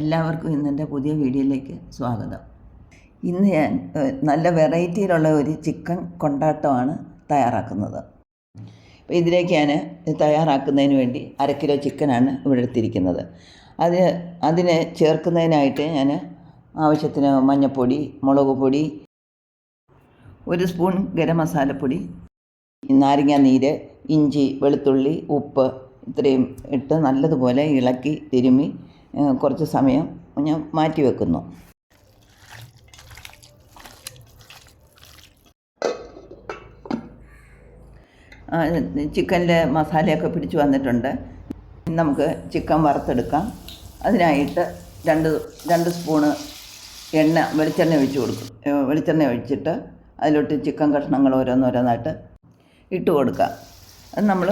എല്ലാവർക്കും ഇന്നെന്റെ പുതിയ വീഡിയോയിലേക്ക് സ്വാഗതം. ഇന്ന് ഞാൻ നല്ല വെറൈറ്റിയിലുള്ള ഒരു ചിക്കൻ കൊണ്ടാട്ടമാണ് തയ്യാറാക്കുന്നത്. അപ്പോൾ ഇതിലേക്ക് ഞാൻ തയ്യാറാക്കുന്നതിന് വേണ്ടി അര കിലോ ചിക്കനാണ് ഇവിടെ എടുത്തിരിക്കുന്നത്. അതിന് അതിന് ചേർക്കുന്നതിനായിട്ട് ഞാൻ ആവശ്യത്തിന് മഞ്ഞൾപ്പൊടി മുളക് പൊടി ഒരു സ്പൂൺ ഗരം മസാലപ്പൊടി നാരങ്ങ നീര് ഇഞ്ചി വെളുത്തുള്ളി ഉപ്പ് ഇത്രയും ഇട്ട് നല്ലതുപോലെ ഇളക്കി തിരുമ്മി കുറച്ച് സമയം ഞാൻ മാറ്റി വെക്കുന്നു. ചിക്കനിലെ മസാലയൊക്കെ പിടിച്ചു വന്നിട്ടുണ്ട്. നമുക്ക് ചിക്കൻ വറുത്തെടുക്കാം. അതിനായിട്ട് രണ്ട് രണ്ട് സ്പൂണ് എണ്ണ വെളിച്ചെണ്ണ ഒഴിച്ച് കൊടുക്കും. വെളിച്ചെണ്ണ ഒഴിച്ചിട്ട് അതിലോട്ട് ചിക്കൻ കഷ്ണങ്ങൾ ഓരോന്നോരോന്നായിട്ട് ഇട്ട് കൊടുക്കുക അത് നമ്മൾ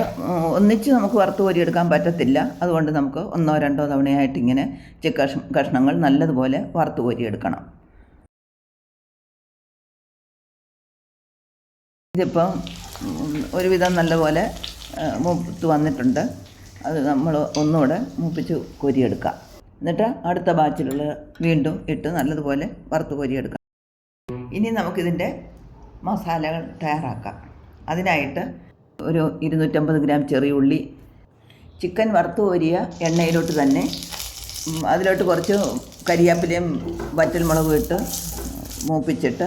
ഒന്നിച്ച് നമുക്ക് വറുത്ത് കോരിയെടുക്കാൻ പറ്റത്തില്ല. അതുകൊണ്ട് നമുക്ക് ഒന്നോ രണ്ടോ തവണയായിട്ട് ഇങ്ങനെ ചിക്കൻ കഷ്ണങ്ങൾ നല്ലതുപോലെ വറുത്ത് കോരിയെടുക്കണം. ഇതിപ്പം ഒരുവിധം നല്ലപോലെ മൂത്ത് വന്നിട്ടുണ്ട്. അത് നമ്മൾ ഒന്നുകൂടെ മൂപ്പിച്ച് കോരിയെടുക്കാം. എന്നിട്ട് അടുത്ത ബാച്ചിലുള്ള വീണ്ടും ഇട്ട് നല്ലതുപോലെ വറുത്ത് കോരിയെടുക്കാം. ഇനി നമുക്കിതിന്റെ മസാലകൾ തയ്യാറാക്കാം. അതിനായിട്ട് ഒരു ഇരുന്നൂറ്റമ്പത് ഗ്രാം ചെറിയ ഉള്ളി ചിക്കൻ വറുത്ത് കോരിയ എണ്ണയിലോട്ട് തന്നെ അതിലോട്ട് കുറച്ച് കരിയാപ്പിലയും വറ്റൽമുളകും ഇട്ട് മൂപ്പിച്ചിട്ട്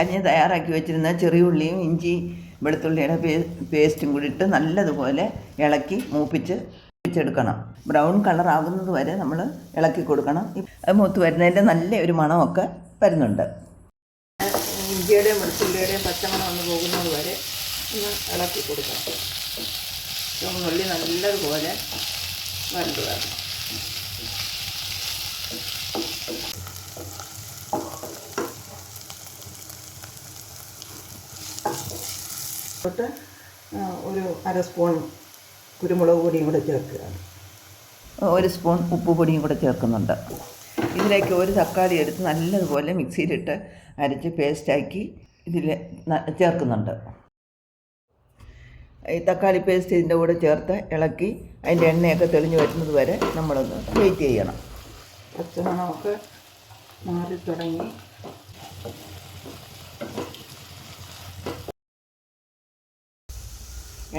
അരിഞ്ഞ് തയ്യാറാക്കി വെച്ചിരുന്ന ചെറിയ ഉള്ളിയും ഇഞ്ചി വെളുത്തുള്ളിയുടെ പേ പേസ്റ്റും കൂടി ഇട്ട് നല്ലതുപോലെ ഇളക്കി മൂപ്പിച്ച് വെച്ചെടുക്കണം ബ്രൗൺ കളർ ആകുന്നത് വരെ നമ്മൾ ഇളക്കി കൊടുക്കണം. അത് മൂത്ത് വരുന്നതിന്റെ നല്ല ഒരു മണമൊക്കെ വരുന്നുണ്ട്. ഇഞ്ചിയുടെയും വെളുത്തുള്ളിയുടെയും പച്ചമണം ഒന്ന് പോകുന്നത് വരെ ഒന്ന് ഇളക്കി കൊടുക്കാം ചുവന്നുള്ളി നല്ലതുപോലെ വരണ്ടു വരണം. തൊട്ട് ഒരു അര സ്പൂൺ കുരുമുളക് പൊടിയും കൂടെ ചേർക്കുകയാണ്. ഒരു സ്പൂൺ ഉപ്പ് പൊടിയും കൂടെ ചേർക്കുന്നുണ്ട്. ഇതിലേക്ക് ഒരു തക്കാളി എടുത്ത് നല്ലതുപോലെ മിക്സിയിലിട്ട് അരച്ച് പേസ്റ്റാക്കി ഇതിൽ ചേർക്കുന്നുണ്ട്. ഈ തക്കാളി പേസ്റ്റ് ഇതിന്റെ കൂടെ ചേർത്ത് ഇളക്കി അതിന്റെ എണ്ണയൊക്കെ തെളിഞ്ഞ് വരുന്നത് വരെ നമ്മളൊന്ന് വെയിറ്റ് ചെയ്യണം. പച്ചമണമൊക്കെ മാറി തുടങ്ങി.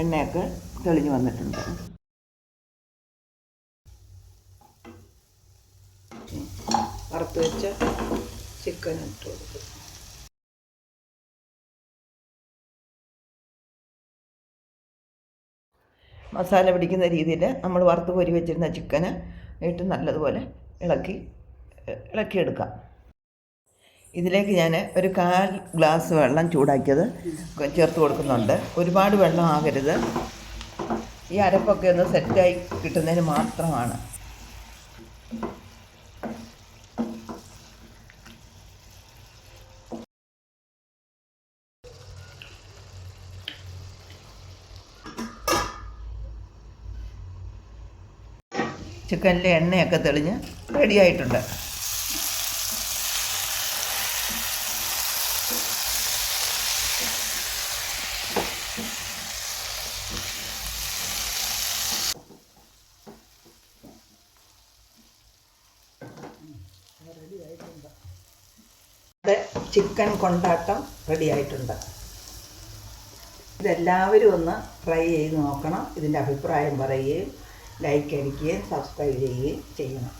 എണ്ണയൊക്കെ തെളിഞ്ഞു വന്നിട്ടുണ്ട്. വറുത്ത് വെച്ച ചിക്കൻ ഇട്ട് കൊടുക്കും. മസാല പിടിക്കുന്ന രീതിയിൽ നമ്മൾ വറുത്ത് കോരി വെച്ചിരുന്ന ചിക്കന് ഇട്ട് നല്ലതുപോലെ ഇളക്കി ഇളക്കിയെടുക്കാം. ഇതിലേക്ക് ഞാൻ ഒരു കാൽ ഗ്ലാസ് വെള്ളം ചൂടാക്കിയത് ചേർത്ത് കൊടുക്കുന്നുണ്ട്. ഒരുപാട് വെള്ളം ആകരുത്. ഈ അരപ്പൊക്കെ ഒന്ന് സെറ്റായി കിട്ടുന്നതിന് മാത്രമാണ്. ചിക്കനിലെ എണ്ണയൊക്കെ തെളിഞ്ഞ് റെഡിയായിട്ടുണ്ട്. ചിക്കൻ കൊണ്ടാട്ടം റെഡിയായിട്ടുണ്ട്. ഇതെല്ലാവരും ഒന്ന് ട്രൈ ചെയ്ത് നോക്കണം. ഇതിന്റെ അഭിപ്രായം പറയുകയും ലൈക്ക് അടിക്കുകയും സബ്സ്ക്രൈബ് ചെയ്യുകയും ചെയ്യണം.